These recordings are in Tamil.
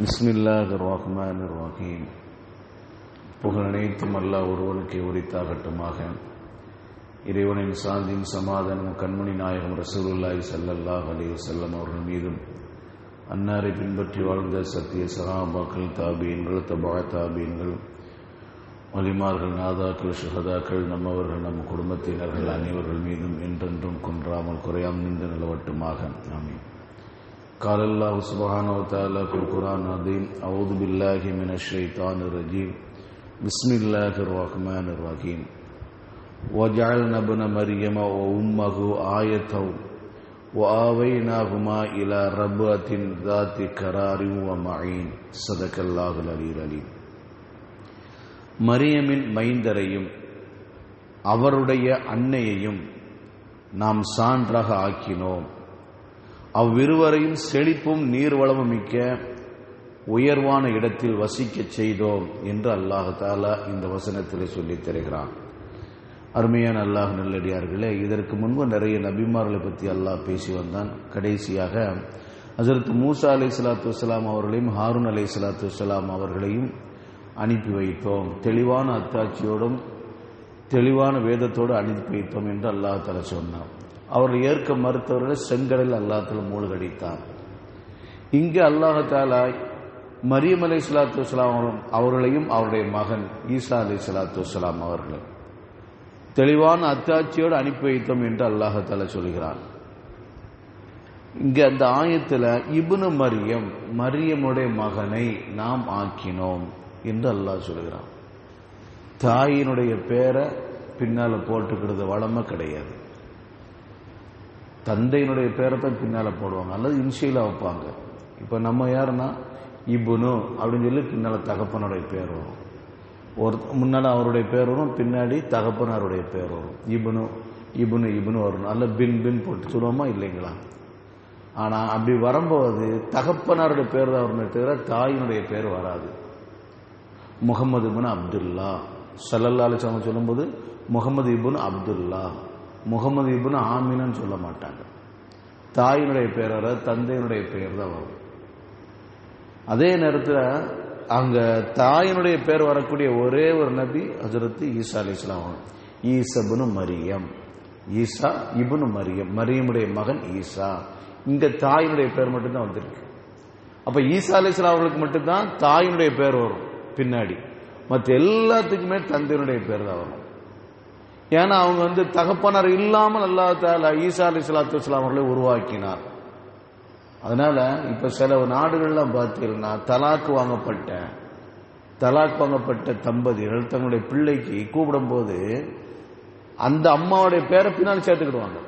பிஸ்மில்லாஹ் ரஹ்மான் ரஹீம் புகழ் அனைத்தும் அல்லாஹ் ஒருவனுக்கு உரித்தாகட்டுமாக. இறைவனின் சாந்தியும் சமாதானம் கண்மணி நாயகம் ரசூலுல்லாய் செல்லல்லாஹ் அலைஹி செல்லம் அவர்கள் மீதும் அன்னாரை பின்பற்றி வாழ்ந்த சத்திய சகாபாக்கள் தாபியன்கள் தபா தாபியன்கள் வலிமார்கள் நாதாக்கள் சுகதாக்கள் நம்மவர்கள் நம் குடும்பத்தினர்கள் அனைவர்கள் மீதும் என்றென்றும் குன்றாமல் குறையாமல் நின்று நிலவட்டுமாக. ஆமீன். قال الله سبحانه وتعالى في القرآن العظيم أعوذ بالله من الشيطان الرجيم بسم الله الرحمن الرحيم وجعلنا ابن مريم وأمه آية وآويناهما إلى ربوة ذات قرار ومعين صدق الله العلي العليم மரியமின் மைந்தரையும் அவருடைய அன்னையையும் நாம் சான்றாக ஆக்கினோம் அவ்விருவரையும் செழிப்பும் நீர்வளமும் மிக்க உயர்வான இடத்தில் வசிக்கச் செய்தோம் என்று அல்லாஹாலா இந்த வசனத்தில் சொல்லித் தருகிறான். அருமையான அல்லாஹ் நல்லடியார்களே இதற்கு முன்பு நிறைய நபிமார்களை பற்றி அல்லாஹ் பேசி வந்தான். கடைசியாக ஹசரத் மூசா அலை சலாத்து வலாம் அவர்களையும் ஹாரூன் அலை சலாத்து வலாம் அவர்களையும் அனுப்பி வைத்தோம். தெளிவான அத்தாட்சியோடும் தெளிவான வேதத்தோடு அனுப்பி வைத்தோம் என்று அல்லாஹால சொன்னான். அவர்கள் ஏற்க மறுத்தவர்களை செங்கடல் அல்லாஹால மூழ்கடித்தான். இங்கு அல்லாஹாலா மரியம் அலை சலாத்து வலாம் அவர்களையும் அவருடைய மகன் ஈசா அலை சலாத்து வலாம் அவர்களை தெளிவான அத்தாட்சியோடு அனுப்பி வைத்தோம் என்று அல்லாஹால சொல்கிறான். இங்க அந்த ஆயத்தில் இபுனு மரியம் மரியமுடைய மகனை நாம் ஆக்கினோம் என்று அல்லாஹ் சொல்கிறான். தாயினுடைய பேரை பின்னால போட்டுக்கிறது வளமை கிடையாது. தந்தையினுடைய பேரை தான் பின்னால் போடுவாங்க அல்லது இன்ஷியலாக வைப்பாங்க. இப்போ நம்ம யாருன்னா இபுனு அப்படின்னு சொல்லி பின்னால் தகப்பனுடைய பேர் வரும். ஒரு முன்னால் அவருடைய பேர் வரும் பின்னாடி தகப்பனாருடைய பேர் வரும். இபுனு இபுனு இபுனு வரணும் அல்ல பின் பின் போட்டு சொல்லுவோமா இல்லைங்களா? ஆனால் அப்படி வரும்போது தகப்பனாருடைய பேர் தான் வரணும் தவிர தாயினுடைய பேர் வராது. முகமது இபுன் அப்துல்லா. சல்லல்லா அலிசாமன் சொல்லும்போது முகமது இபுன் அப்துல்லா. முகமது இபுன் ஆமினன்னு சொல்ல மாட்டாங்க. தாயினுடைய பேர் வர தந்தையினுடைய பெயர் தான் வரும். அதே நேரத்தில் அங்க தாயினுடைய பேர் வரக்கூடிய ஒரே ஒரு நபி ஹசரத்து ஈசா அலி இஸ்லாம் ஈசபுனு மரியம். ஈசா இபுனு மரியம் மரியமுடைய மகன் ஈசா. இங்க தாயினுடைய பேர் மட்டும்தான் வந்திருக்கு. அப்ப ஈசா அலி இஸ்லாம் அவர்களுக்கு மட்டும்தான் தாயினுடைய பேர் வரும் பின்னாடி. மற்ற எல்லாத்துக்குமே தந்தையினுடைய பேர் தான் வரும். ஏன்னா அவங்க வந்து தகப்பனர் இல்லாமல் அல்லா தாலா ஈசா அலி சலாத்து வஸ்லாம் அவர்களை உருவாக்கினார். அதனால இப்ப சில நாடுகள்லாம் பார்த்தீங்கன்னா தலாக்கு வாங்கப்பட்ட தலாக் வாங்கப்பட்ட தம்பதிகள் தங்களுடைய பிள்ளைக்கு கூப்பிடும் போது அந்த அம்மாவுடைய பேரை பின்னால் சேர்த்துக்கிடுவாங்க.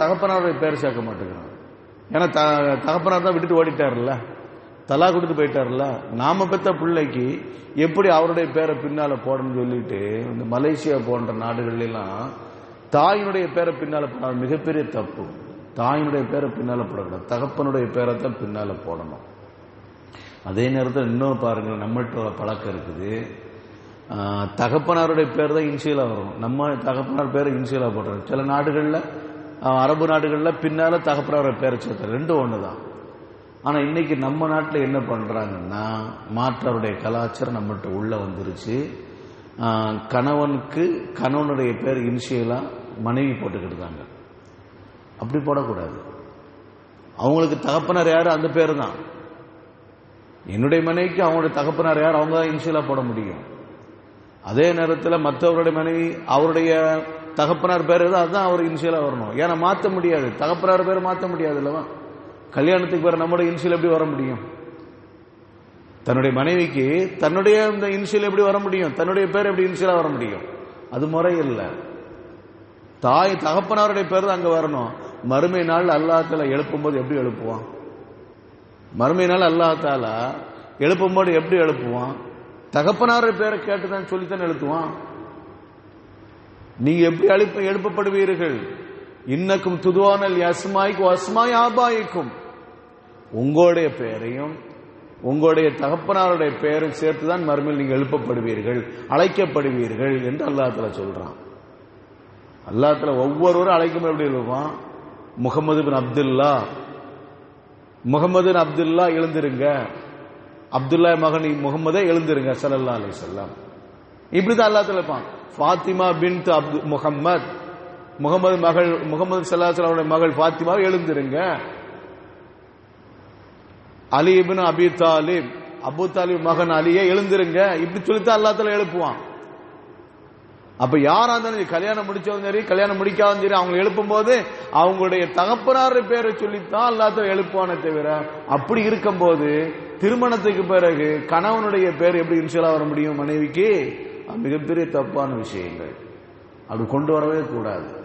தகப்பனாருடைய பேரை சேர்க்க மாட்டேங்கிறாங்க. ஏன்னா தகப்பனார் தான் விட்டுட்டு ஓடிட்டார்ல தலா கொடுத்து போயிட்டார்ல? நாம பெத்த பிள்ளைக்கு எப்படி அவருடைய பேரை பின்னால போடணும்னு சொல்லிட்டு இந்த மலேசியா போன்ற நாடுகள்லாம் தாயினுடைய பேரை பின்னால போட மிகப்பெரிய தப்பு. தாயினுடைய பேரை பின்னால போடக்கூடாது. தகப்பனுடைய பேரை தான் பின்னால போடணும். அதே நேரத்தில் இன்னும் பாருங்க நம்மகிட்ட பழக்கம் இருக்குது. தகப்பனாருடைய பேர் தான் இன்சியலாக வரும். நம்ம தகப்பனார் பேரை இன்சியலாக போடுறோம். சில நாடுகளில் அரபு நாடுகளில் பின்னால் தகப்பனாரோட பேரை சேர்த்து ரெண்டும் ஒன்று தான் ஆனால் இன்னைக்கு நம்ம நாட்டில் என்ன பண்ணுறாங்கன்னா மாற்றவருடைய கலாச்சாரம் நம்மகிட்ட உள்ளே வந்துருச்சு. கணவனுக்கு கணவனுடைய பேர் இனிஷியலாக மனைவி போட்டுக்கிட்டாங்க அப்படி போடக்கூடாது. அவங்களுக்கு தகப்பனார் யார்? அந்த பேர் தான் என்னுடைய மனைவிக்கு அவங்களுடைய தகப்பனார் யார்? அவங்க தான் இனிஷியலாக போட முடியும். அதே நேரத்தில் மற்றவருடைய மனைவி அவருடைய தகப்பனார் பேர் எதோ அதுதான் அவர் இனிஷியலாக வரணும். ஏன்னா மாற்ற முடியாது. தகப்பனார் பேர் மாற்ற முடியாது இல்லவா? கல்யாணத்துக்கு வர நம்முடைய இன்சியல் எப்படி வர முடியும்? தன்னுடைய மனைவிக்கு தன்னுடைய இந்த இன்சியல் எப்படி வர முடியும்? தன்னுடைய பேர் எப்படி இன்சியலா வர முடியும்? அது முறை இல்லை தாய் தகப்பனாருடைய பேர் தான் அங்க வரணும். மறுமை நாள் அல்லாத்தால எழுப்பும் போது எப்படி எழுப்புவான்? மறுமை நாள் அல்லாத்தால எழுப்பும் போது எப்படி எழுப்புவான்? தகப்பனாருடைய பேரை கேட்டுதான் சொல்லித்தான் எழுத்துவான் நீங்க எப்படி அழிப்ப எழுப்பப்படுவீர்கள்? இன்னக்கும் துதுவானல் அஸ்மாய்க்கும் அஸ்மாய் ஆபாய்க்கும். உங்களுடைய பெயரையும் உங்களுடைய தகப்பனாருடைய பெயரையும் சேர்த்து தான் மறுமையில் நீங்கள் எழுப்பப்படுவீர்கள் அழைக்கப்படுவீர்கள் என்று அல்லாத்துல சொல்றான். அல்லாத்துல ஒவ்வொருவரும் அழைக்கும் எப்படி எழுப்பான் முகமது பின் அப்துல்லா. முகமது அப்துல்லா எழுந்திருங்க. அப்துல்லா மகன் முகமதே எழுந்திருங்க சல்லல்லா அலி சொல்லாம் இப்படிதான் அல்லா இருப்பான் ஃபாத்திமா பின் அப்து முகம்மது. முகமது மகள் முகமது சல்லாஹ் மகள் ஃபாத்திமாவை எழுந்திருங்க. அலிபின் அபி தாலிப் அபு தாலிப் மகன் அலியே எழுந்திருங்க. இப்படி சொல்லித்தான் எல்லாத்துல எழுப்புவான். அப்ப யாரா இருந்தாலும் கல்யாணம் முடிச்சவங்க சரி கல்யாணம் முடிக்காதும் சரி அவங்க எழுப்பும் போது அவங்களுடைய தகப்பனார் பேரை சொல்லித்தான் எல்லாத்தையும் எழுப்புவானே தவிர அப்படி இருக்கும் போது திருமணத்துக்கு பிறகு கணவனுடைய பேர் எப்படி இன்ஷியலா வர முடியும் மனைவிக்கு? மிகப்பெரிய தப்பான விஷயங்கள். அப்படி கொண்டு வரவே கூடாது.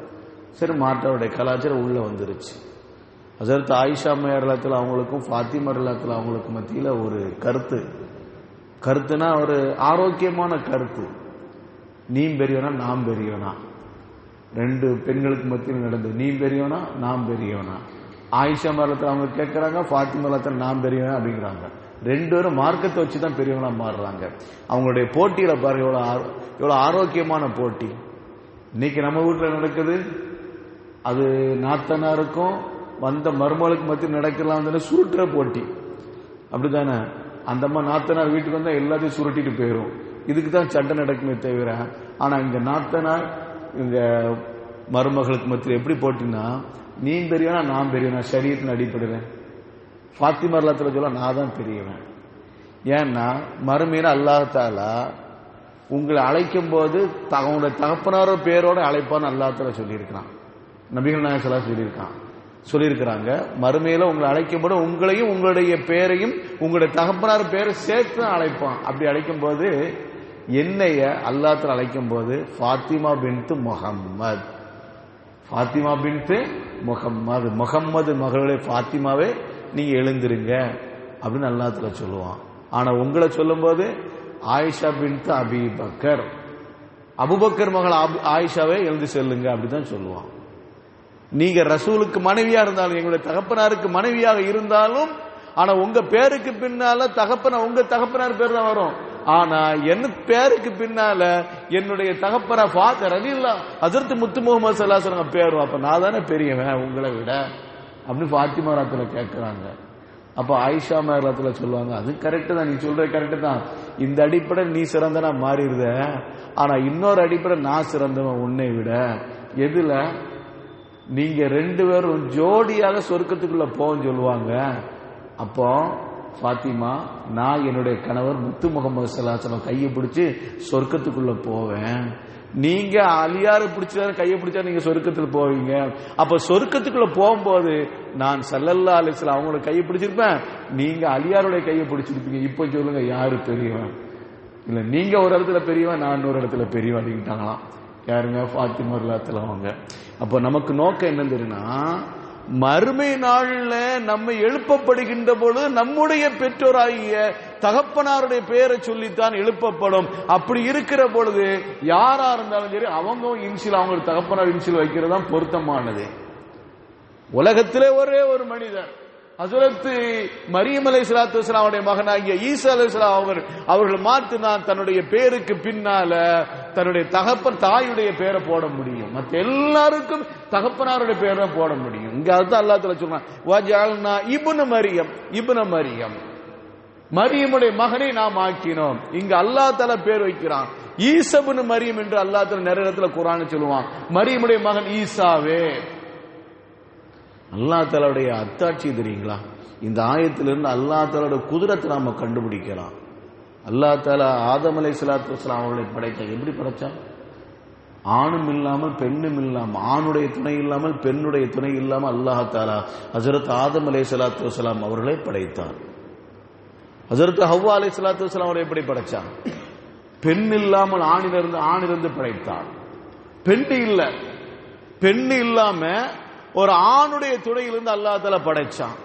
சரி மாற்றவுடைய கலாச்சாரம் உள்ள வந்துருச்சு. அதற்கு ஆயிஷா மேரலத்தில் அவங்களுக்கும் ஃபாத்திமா ரலத்தில் அவங்களுக்கும் மத்தியில் ஒரு கருத்து. கருத்துனா ஒரு ஆரோக்கியமான கருத்து. நீ பெரியவனா நாம் பெரியவனா. ரெண்டு பெண்களுக்கு மத்தியில் நடந்தது நீ பெரியவனா நாம் பெரியவனா. ஆயிஷா மரத்தில் அவங்க கேட்குறாங்க ஃபாத்திமா மரத்தில் நாம் பெரியவனா அப்படிங்கிறாங்க. ரெண்டு பேரும் மார்க்கத்தை வச்சு தான் பெரியவங்களா மாறுறாங்க. அவங்களுடைய போட்டியில் பாருங்க எவ்வளோ ஆரோ- ஆரோக்கியமான போட்டி. இன்னைக்கு நம்ம வீட்டில் நடக்குது. அது நாத்தனாருக்கும் வந்த மருமகளுக்கு மத்தியில் நடக்கலாம் சுருட்டுற போட்டி. அப்படிதானே அந்த அம்மா நாத்தனார் வீட்டுக்கு வந்தா எல்லாத்தையும் சுருட்டிட்டு போயிடும் இதுக்கு தான் சண்டை நடக்குமே தவிர ஆனா இங்க நாத்தனார் இங்க மருமகளுக்கு மத்தியில் எப்படி போட்டின்னா நீ பெரியவனா நான் பெரியவனா சரீரத்தின் அடிப்படுவேன் ஃபாத்திமா அல்லாத்துல சொல்ல நான் தான் பெரியவன். ஏன்னா மறுமையில அல்லாஹாலா உங்களை அழைக்கும் போது தகவனுடைய தகப்பனாரோ பேரோட அழைப்பான்னு அல்லாஹால சொல்லியிருக்கிறான். நபிகள் நாயசலா சொல்லியிருக்கான். சொல்லியிருக்கிறாங்க. மறுமையில உங்களை அழைக்கும்போது உங்களையும் உங்களுடைய பேரையும் உங்களுடைய தகப்பனார் பேரை சேர்த்து தான் அழைப்பான். அப்படி அழைக்கும் போது என்னைய அல்லாத்துல அழைக்கும் போது ஃபாத்திமா பின்த்து முகம்மது ஃபாத்திமா பின்த்து முகம்மது முகம்மது மகளுடைய ஃபாத்திமாவே நீங்க எழுந்திருங்க. அப்படின்னு அல்லாத்துல சொல்லுவான். ஆனா உங்களை சொல்லும்போது Aisha bint Abi Bakr. Abu Bakr மகள் ஆயிஷாவே எழுந்து செல்லுங்க அப்படிதான் சொல்லுவான். நீங்க ரசூலுக்கு மனைவியா இருந்தாலும் எங்களுடைய தகப்பனாருக்கு மனைவியாக இருந்தாலும் ஆனா உங்க பேருக்கு பின்னால தகப்பன உங்க தகப்பனார் பேர் தான் வரும். ஆனா என்ன பேருக்கு பின்னால என்னுடைய தகப்பன ஃபாதர் ரலில்லா அதிர்த்து முத்து முகமது சல்லாசங்க பேர் அப்ப நான் தானே பெரியவன் உங்களை விட. அப்படின்னு ஃபாத்திமா ராத்துல கேட்கிறாங்க அப்ப ஆயிஷா மேகலத்துல சொல்லுவாங்க அது கரெக்ட் தான் நீ சொல்ற கரெக்ட் தான். இந்த அடிப்படை நீ சிறந்தனா மாறிடுத. ஆனா இன்னொரு அடிப்படை நான் சிறந்தவன் உன்னை விட. எதுல? நீங்க ரெண்டு பேரும் ஜோடியாக சொர்க்கத்துக்குள்ள போன்னு சொல்லுவாங்க. அப்போ ஃபாத்திமா நான் என்னுடைய கணவர் முத்து முகமது சலாசலம் கையை பிடிச்சி சொர்க்கத்துக்குள்ள போவேன். நீங்க அலியாறு பிடிச்சா கையை பிடிச்சா நீங்க சொர்க்கத்தில் போவீங்க. அப்ப சொர்க்கத்துக்குள்ள போகும்போது நான் சல்லல்லா அலிஸ்ல அவங்களோட கையை பிடிச்சிருப்பேன். நீங்க அலியாருடைய கையை பிடிச்சிருப்பீங்க. இப்ப சொல்லுங்க யாரு பெரியவன்? இல்ல நீங்க ஒரு இடத்துல பெரியவன் நான் ஒரு இடத்துல பெரியவன் அப்படின்ட்டாங்களாம். யாருங்க? ஃபாத்திமா இல்லாத்துல அவங்க. அப்ப நமக்கு நோக்கம் என்ன தெரியும்னா மறுமை நாள்ல நம்ம எழுப்பப்படுகின்ற பொழுது நம்முடைய பெற்றோராகிய தகப்பனாருடைய பெயரை சொல்லித்தான் எழுப்பப்படும். அப்படி இருக்கிற பொழுது யாரா இருந்தாலும் சரி அவங்க இன்சில் அவங்க தகப்பனார் இன்சில் வைக்கிறது தான் பொருத்தமானது. உலகத்திலே ஒரே ஒரு மனிதன் ஹசரத்து மரியம் அலை சலாத்து வஸ்லாமுடைய மகனாகிய ஈசா அலை அவர் அவர்கள் மாற்றினால் தன்னுடைய பேருக்கு பின்னால தன்னுடைய தகப்பன் தாயுடைய பேரை போட முடியும். மற்ற எல்லாருக்கும் தகப்பனாருடைய பேரை தான் போட முடியும். இங்க அதுதான் அல்லாத்துல சொல்றான் வஜால்னா இப்னு மரியம் இபுன மரியம். மரியமுடைய மகனை நாம் ஆக்கினோம். இங்க அல்லா தல பேர் வைக்கிறான். ஈசபுன்னு மரியம் என்று அல்லா நிறைய இடத்துல குரான் சொல்லுவான். மரியமுடைய மகன் ஈசாவே. அல்லா தாலாவுடைய அத்தாட்சி தெரியுங்களா? இந்த ஆயத்திலிருந்து அல்லா தாலோட குதிரத்தை நாம கண்டுபிடிக்கலாம். அல்லா தாலா ஆதம் அலை சலாத்து வஸ்லாம் அவர்களை படைத்த எப்படி படைச்சா ஆணும் இல்லாமல் பெண்ணும் இல்லாமல் ஆணுடைய துணை இல்லாமல் பெண்ணுடைய துணை இல்லாமல் அல்லாஹ் தாலா ஹசரத் ஆதம் அலை சலாத்து வஸ்லாம் அவர்களை படைத்தார். ஹசரத் ஹவ்வா அலை சலாத்து வஸ்லாம் அவரை எப்படி படைச்சான் பெண் இல்லாமல் ஆணிலிருந்து ஆணிலிருந்து படைத்தார். பெண் இல்லை பெண் இல்லாமல் ஒரு ஆணுடைய துணையிலிருந்து அல்லா தலா படைச்சான்.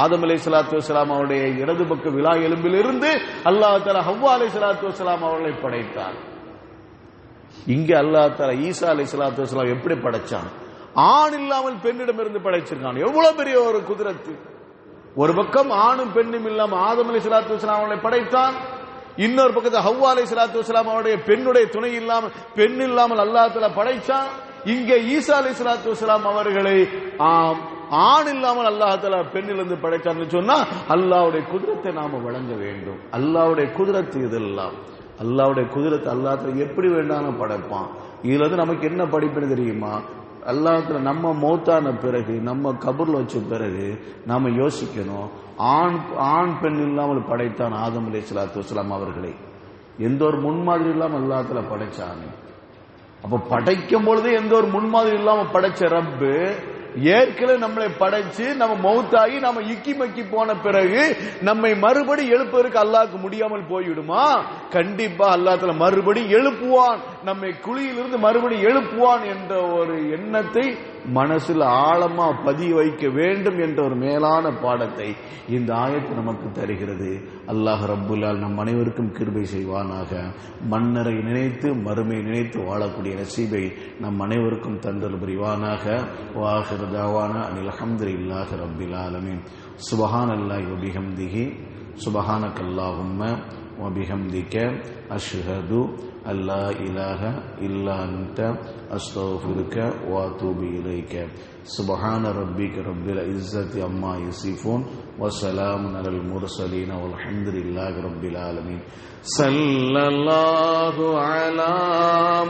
ஆதம் அலை சலாத்து வலாம் அவருடைய இடது பக்க விழா எலும்பிலிருந்து அல்லா தலா ஹவ்வா அலை சலாத்து வலாம் அவர்களை படைத்தார். இங்க அல்லா தலா ஈசா அலை சலாத்து வசலாம் எப்படி படைச்சான்? ஆண் இல்லாமல் பெண்ணிடமிருந்து படைச்சிருக்கான். எவ்வளவு பெரிய ஒரு குதிரத்து. ஒரு பக்கம் ஆணும் பெண்ணும் இல்லாமல் ஆதம் அலை சலாத்து வலாம் அவர்களை படைத்தான். இன்னொரு பக்கத்தில் ஹவ்வா அலை சலாத்து வலாம் அவருடைய பெண்ணுடைய துணை இல்லாமல் பெண் இல்லாமல் அல்லா தலா படைச்சான். இங்கே ஈசா அலி சலாத்து வலாம் அவர்களை ஆம், ஆண் இல்லாமல் அல்லாஹால பெண்ணிலிருந்து படைத்தார்னு சொன்னா அல்லாவுடைய குதிரத்தை நாம வழங்க வேண்டும். அல்லாவுடைய குதிரத்து இதெல்லாம். அல்லாவுடைய குதிரத்தை அல்லாத்துல எப்படி வேண்டாலும் படைப்பான். இதுல இருந்து நமக்கு என்ன படிப்புன்னு தெரியுமா? அல்லாத்துல நம்ம மௌத்தான பிறகு நம்ம கபூர்ல வச்ச பிறகு நாம யோசிக்கணும். ஆண் ஆண் பெண் இல்லாமல் படைத்தான் ஆதம் அலி சலாத்து வலாம் அவர்களை. எந்த ஒரு முன்மாதிரி இல்லாமல் அல்லாத்துல படைச்சானே. அப்ப படைக்கும் பொழுது எந்த ஒரு முன்மாதிரி இல்லாம படைச்ச ரப்பு ஏற்கனவே நம்மளை படைச்சு நம்ம மௌத்தாகி நம்ம இக்கி மக்கி போன பிறகு நம்மை மறுபடி எழுப்பதற்கு அல்லாஹ்க்கு முடியாமல் போய்விடுமா? கண்டிப்பா அல்லாத்துல மறுபடி எழுப்புவான். நம்மை குழியிலிருந்து மறுபடி எழுப்புவான் என்ற ஒரு எண்ணத்தை மனசில் ஆழமா பதிய வைக்க வேண்டும் என்ற ஒரு மேலான பாடத்தை இந்த ஆயத்து நமக்கு தருகிறது. அல்லாஹ் ரப்புல்லால் நம் அனைவருக்கும் கிருபை செய்வானாக. மன்னரை நினைத்து மறுமை நினைத்து வாழக்கூடிய நசீபை நம் அனைவருக்கும் தந்தல் புரிவானாக. வாஹிர் தாவானா அனில் அஹமதுல்லாஹ் ரப்பில் ஆலமின். சுபஹான் அல்லாஹ் சுபஹான சுபஹானக் அல்லாஹும்ம وبحمدك أشهد أن لا إله إلا أنت أستغفرك وأتوب إليك. سبحان ربك رب العزة عما يصفون وسلام على المرسلين والحمد لله رب العالمين. صلى الله على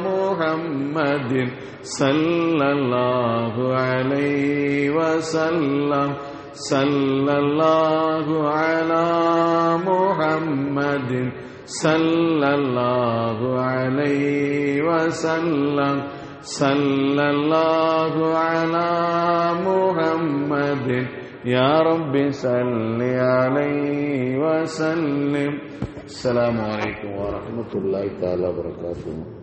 محمد صلى الله عليه وسلم. صلى الله محمد صلى الله عليه وسلم. صلى الله على محمد. يا رب صل عليه وسلم. السلام عليكم ورحمة الله تعالى وبركاته.